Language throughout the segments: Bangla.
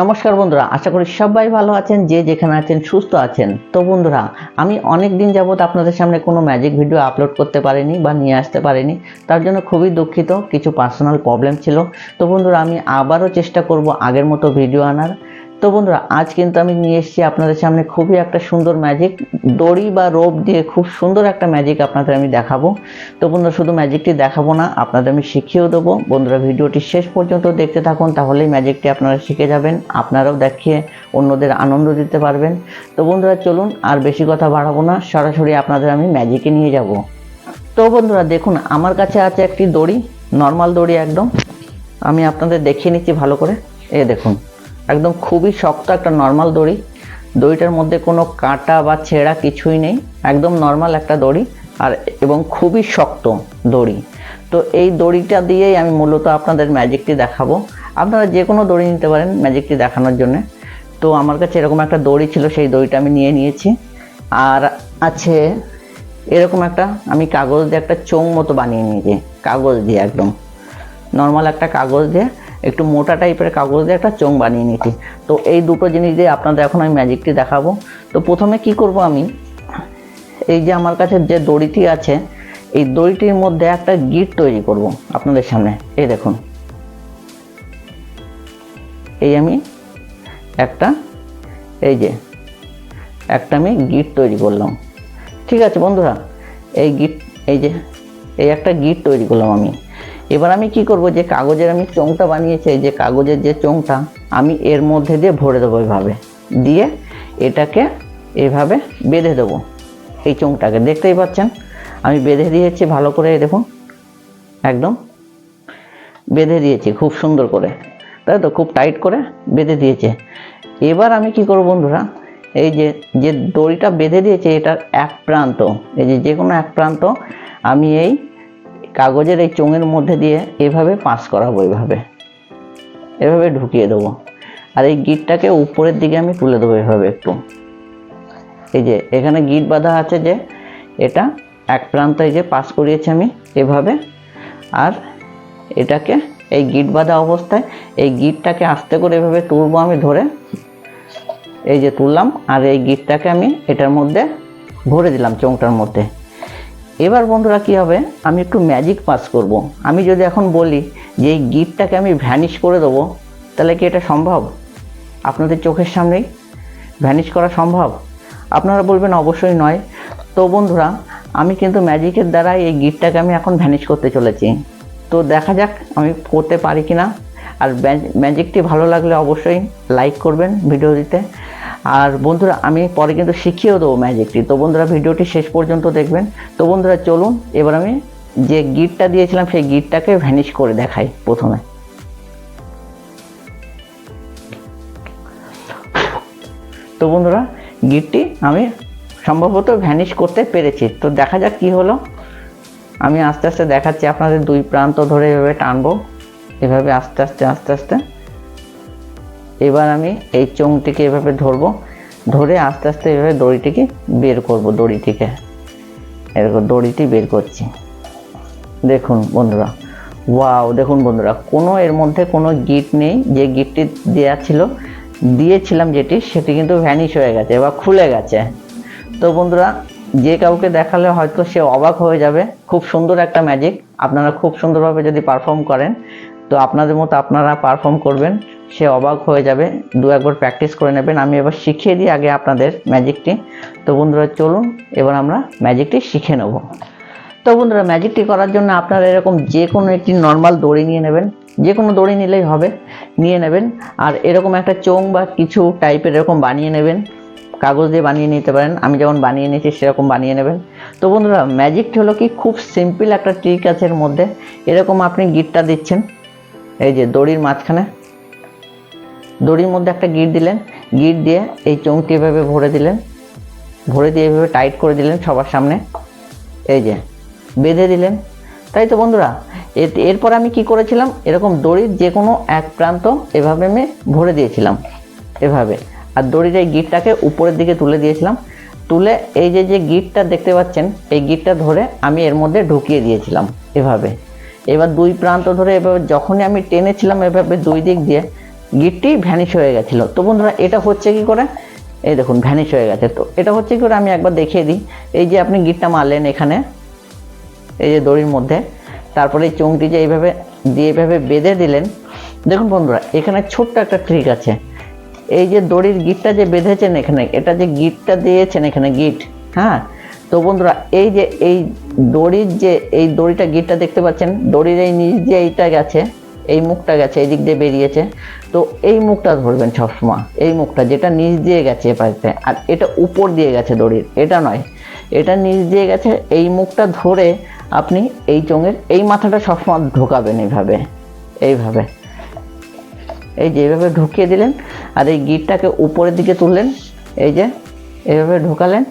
নমস্কার বন্ধুরা, আশা করি সবাই ভালো আছেন, যে যেখানে আছেন সুস্থ আছেন। তো বন্ধুরা, আমি অনেক দিন যাবত আপনাদের সামনে কোনো ম্যাজিক ভিডিও আপলোড করতে পারিনি বা নিয়ে আসতে পারিনি। তার জন্য খুবই দুঃখিত, কিছু পার্সোনাল প্রবলেম ছিল। তো বন্ধুরা, আমি আবারও চেষ্টা করব আগের মতো ভিডিও আনার। তো বন্ধুরা, আজ কিন্তু আমি নিয়ে এসেছি আপনাদের সামনে খুবই একটা সুন্দর ম্যাজিক দড়ি বা রোপ দিয়ে খুব সুন্দর একটা ম্যাজিক আপনাদের আমি দেখাবো। তো বন্ধুরা, শুধু ম্যাজিকটি দেখাবো না, আপনাদের আমি শিখিয়েও দেবো। বন্ধুরা, ভিডিওটি শেষ পর্যন্ত দেখতে থাকুন, তাহলেই ম্যাজিকটি আপনারা শিখে যাবেন, আপনারাও দেখিয়ে অন্যদের আনন্দ দিতে পারবেন। তো বন্ধুরা, চলুন, আর বেশি কথা বাড়াবো না, সরাসরি আপনাদের আমি ম্যাজিকে নিয়ে যাব। তো বন্ধুরা, দেখুন, আমার কাছে আছে একটি দড়ি নর্মাল দড়ি একদম। আমি আপনাদের দেখিয়ে নিচ্ছি ভালো করে। এ দেখুন। একদম খুবই শক্ত একটা নর্মাল দড়ি। দড়িটার মধ্যে কোনো কাটা বা ছেঁড়া কিছুই নেই, একদম নর্মাল একটা দড়ি আর এবং খুবই শক্ত দড়ি। তো এই দড়িটা দিয়েই আমি মূলত আপনাদের ম্যাজিকটি দেখাবো। আপনারা যে কোনো দড়ি নিতে পারেন ম্যাজিকটি দেখানোর জন্য। তো আমার কাছে এরকম একটা দড়ি ছিল, সেই দড়িটা আমি নিয়ে নিয়েছি। আর আছে এরকম একটা, আমি কাগজ দিয়ে একটা চোং মতো বানিয়ে নিয়েছি, কাগজ দিয়ে একদম। নর্মাল একটা কাগজ দিয়ে একটু মোটা টাইপের কাগজ দিয়ে একটা চোং বানিয়ে নিয়েছি। তো এই দুটো জিনিস দিয়ে আপনাদের এখন আমি ম্যাজিকটি দেখাবো। তো প্রথমে কি করব আমি? এই যে আমার কাছে যে দড়িটি আছে, এই দড়িটির মধ্যে একটা গিট তৈরি করব আপনাদের সামনে। এই দেখুন। এই আমি একটা, এই যে একটা আমি গিট তৈরি করলাম। ঠিক আছে বন্ধুরা, এই গিট, এই যে, এই একটা গিট তৈরি করলাম আমি। এবার আমি কি করব যে কাগজের আমি চোংটা বানিয়েছি যে কাগজের যে চোংটা আমি এর মধ্যে দিয়ে ভরে দেবো এভাবে। দিয়ে এটাকে এভাবে বেঁধে দেবো, এই চোংটাকে দেখতেই পাচ্ছেন? আমি বেঁধে দিয়েছি ভালো করে দেখুন, একদম বেঁধে দিয়েছি, খুব সুন্দর করে। তাই তো, খুব টাইট করে বেঁধে দিয়েছে। এবার আমি কি করব বন্ধুরা, এই যে যে দড়িটা বেঁধে দিয়েছে, এটার এক প্রান্ত, এই যে যে কোনো এক প্রান্ত, আমি এই কাগজের এই চোঙের মধ্যে দিয়ে এভাবে পাস করাবো, এভাবে। এভাবে ঢুকিয়ে দেবো। আর এই গিটটাকে উপরের দিকে আমি তুলে দেবো এভাবে একটু। এই যে, এখানে গিট বাঁধা আছে যে, এটা এক প্রান্ত যে পাস করিয়েছি আমি এভাবে। আর এটাকে এই গিট বাঁধা অবস্থায় এই গিটটাকে আস্তে করে এভাবে তুলবো আমি ধরে। এই যে তুললাম, আর এই গিটটাকে আমি এটার মধ্যে ভরে দিলাম চোংটার মধ্যে। এবার বন্ধুরা কি হবে? আমি একটু ম্যাজিক পাস করব। আমি যদি এখন বলি যে এই গিটটাকে আমি ভ্যানিশ করে দেবো, তাহলে কি এটা সম্ভব? আপনাদের চোখের সামনেই ভ্যানিশ করা সম্ভব? আপনারা বলবেন অবশ্যই নয়। তো বন্ধুরা, আমি কিন্তু ম্যাজিকের দ্বারা এই গিটটাকে আমি এখন ভ্যানিশ করতে চলেছি। তো দেখা যাক আমি করতে পারি কি না আর ম্যাজিকটি ভালো লাগলে অবশ্যই লাইক করবেন ভিডিও দিতে। আর বন্ধুরা, আমি পরে কিন্তু শিখিয়েও দেবো ম্যাজিকটি তো বন্ধুরা, ভিডিওটি শেষ পর্যন্ত দেখবেন। তো বন্ধুরা, চলুন, এবার আমি যে গিটটা দিয়েছিলাম, সেই গিটটাকে ভ্যানিশ করে দেখাই প্রথমে। তো বন্ধুরা, গিটটি আমি সম্ভবত ভ্যানিশ করতে পেরেছি। তো দেখা যাক কি হলো। আমি আস্তে আস্তে দেখাচ্ছি, আপনাদের দুই প্রান্ত ধরে এভাবে টানবো। এভাবে আস্তে আস্তে আস্তে আস্তে। এবার আমি এই চোঙটিকে এভাবে ধরবো। ধরে আস্তে আস্তে এভাবে দড়িটিকে বের করব, দড়িটিকে। এরকম দড়িটি বের করছি। দেখুন বন্ধুরা, ওয়াও, দেখুন বন্ধুরা, কোনো এর মধ্যে কোনো গিট নেই। যে গিটটি দেওয়া ছিল, দিয়েছিলাম যেটি, সেটি কিন্তু ভ্যানিশ হয়ে গেছে বা খুলে গেছে। তো বন্ধুরা, যে কাউকে দেখালে হয়তো সে অবাক হয়ে যাবে। খুব সুন্দর একটা ম্যাজিক, আপনারা খুব সুন্দরভাবে যদি পারফর্ম করেন তো আপনাদের মতো আপনারা পারফর্ম করবেন, সে অবাক হয়ে যাবে, দু একবার প্র্যাকটিস করে নেবেন। আমি এবার শিখিয়ে দিই আগে আপনাদের ম্যাজিকটি তো বন্ধুরা, চলুন, এবার আমরা ম্যাজিকটি শিখে নেব। তো বন্ধুরা ম্যাজিকটি করার জন্য আপনারা এরকম যে কোনো একটি নর্মাল দড়ি নিয়ে নেবেন। যে কোনো দড়ি নিলেই হবে, নিয়ে নেবেন। আর এরকম একটা চোং বা কিছু টাইপের এরকম বানিয়ে নেবেন। কাগজ দিয়ে বানিয়ে নিতে পারেন। আমি যেমন বানিয়ে নিয়েছি, সেরকম বানিয়ে নেবেন। তো বন্ধুরা ম্যাজিকটি হলো কি, খুব সিম্পল একটা ট্রিক আছে এর মধ্যে। এরকম আপনি গিটটা দিচ্ছেন। এই যে দড়ির মাঝখানে, দড়ির মধ্যে একটা গিট দিলেন। গিট দিয়ে এই চোঙটি এভাবে ভরে দিলেন, ভরে দিয়ে এভাবে টাইট করে দিলেন সবার সামনে। এই যে বেঁধে দিলেন। তাই তো বন্ধুরা এরপর আমি কি করেছিলাম? এরকম দড়ির যে কোনো এক প্রান্ত এভাবে আমি ভরে দিয়েছিলাম, এভাবে। আর দড়ির এই গিটটাকে উপরের দিকে তুলে দিয়েছিলাম। তুলে এই যে যে গিটটা দেখতে পাচ্ছেন, এই গিটটা ধরে আমি এর মধ্যে ঢুকিয়ে দিয়েছিলাম, এভাবে। এবার দুই প্রান্ত ধরে এভাবে যখনই আমি টেনেছিলাম এভাবে দুই দিক দিয়ে গিটটি ভ্যানিশ হয়ে গেছিল। তো বন্ধুরা, এটা হচ্ছে কি করে? এই দেখুন ভ্যানিশ হয়ে গেছে। তো এটা হচ্ছে কি করে? আমি একবার দেখিয়ে দিই। এই যে আপনি গিটটা মারলেন এখানে, এই যে দড়ির মধ্যে, তারপরে এই চোঙটি যে এইভাবে দিয়ে এইভাবে বেঁধে দিলেন। দেখুন বন্ধুরা, এখানে ছোট্ট একটা ট্রিক আছে। এই যে দড়ির গিটটা যে বেঁধেছেন এখানে, এটা যে গিটটা দিয়েছেন এখানে গিট হ্যাঁ? তো বন্ধুরা, এই যে, এই দড়ির যে, এই দড়িটা গিটটা দেখতে পাচ্ছেন, দড়ির এই নিচ দিয়ে এইটা গেছে, এই মুখটা গেছে, এই দিক দিয়ে বেরিয়েছে। তো এই মুখটা ধরবেন সবসময়, এই মুখটা যেটা নিচ দিয়ে গেছে এ পাশে, আর এটা উপর দিয়ে গেছে দড়ির, এটা নয়। এটা নিচ দিয়ে গেছে, এই মুখটা ধরে আপনি এই চোঙের, এই মাথাটা সবসময় ঢোকাবেন এইভাবে এইভাবে। এই যে এইভাবে ঢুকিয়ে দিলেন, আর এই গিটটাকে উপরের দিকে তুললেন, এই যে এইভাবে ঢোকালেন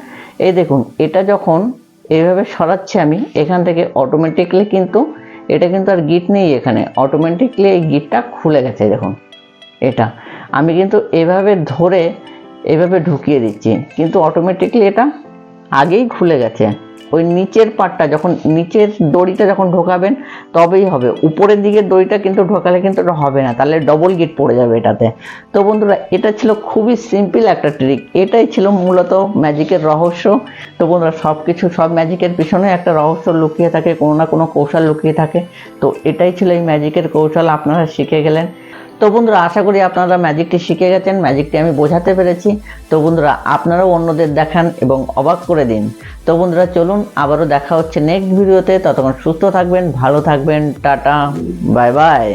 এই দেখুন, এটা যখন এইভাবে সরাচ্ছি আমি, এখান থেকে অটোমেটিকলি কিন্তু এটা কিন্তু আর গিট নেই এখানে। অটোমেটিকলি এই গিটটা খুলে গেছে দেখুন, এটা। আমি কিন্তু এভাবে ধরে এভাবে ঢুকিয়ে দিচ্ছি, কিন্তু অটোমেটিকলি এটা আগেই খুলে গেছে। ওই নিচের পাটটা যখন, নিচের দড়িটা যখন ঢোকাবেন, তবেই হবে। উপরের দিকের দড়িটা কিন্তু ঢোকালে কিন্তু এটা হবে না, তাহলে ডবল গেট পড়ে যাবে এটাতে। তো বন্ধুরা, এটা ছিল খুবই সিম্পল একটা ট্রিক এটাই ছিল মূলত ম্যাজিকের রহস্য। তো বন্ধুরা সব কিছু সব ম্যাজিকের পিছনে একটা রহস্য লুকিয়ে থাকে, কোনো না কোনো কৌশল লুকিয়ে থাকে। তো এটাই ছিল এই ম্যাজিকের কৌশল, আপনারা শিখে গেলেন। তো বন্ধুরা, আশা করি আপনারা ম্যাজিকটি শিখে গেছেন ম্যাজিকটি আমি বোঝাতে পেরেছি। তো বন্ধুরা, আপনারাও অন্যদের দেখান এবং অবাক করে দিন। তো বন্ধুরা, চলুন, আবারও দেখা হচ্ছে নেক্সট ভিডিওতে ততক্ষণ সুস্থ থাকবেন, ভালো থাকবেন, টাটা বাই বাই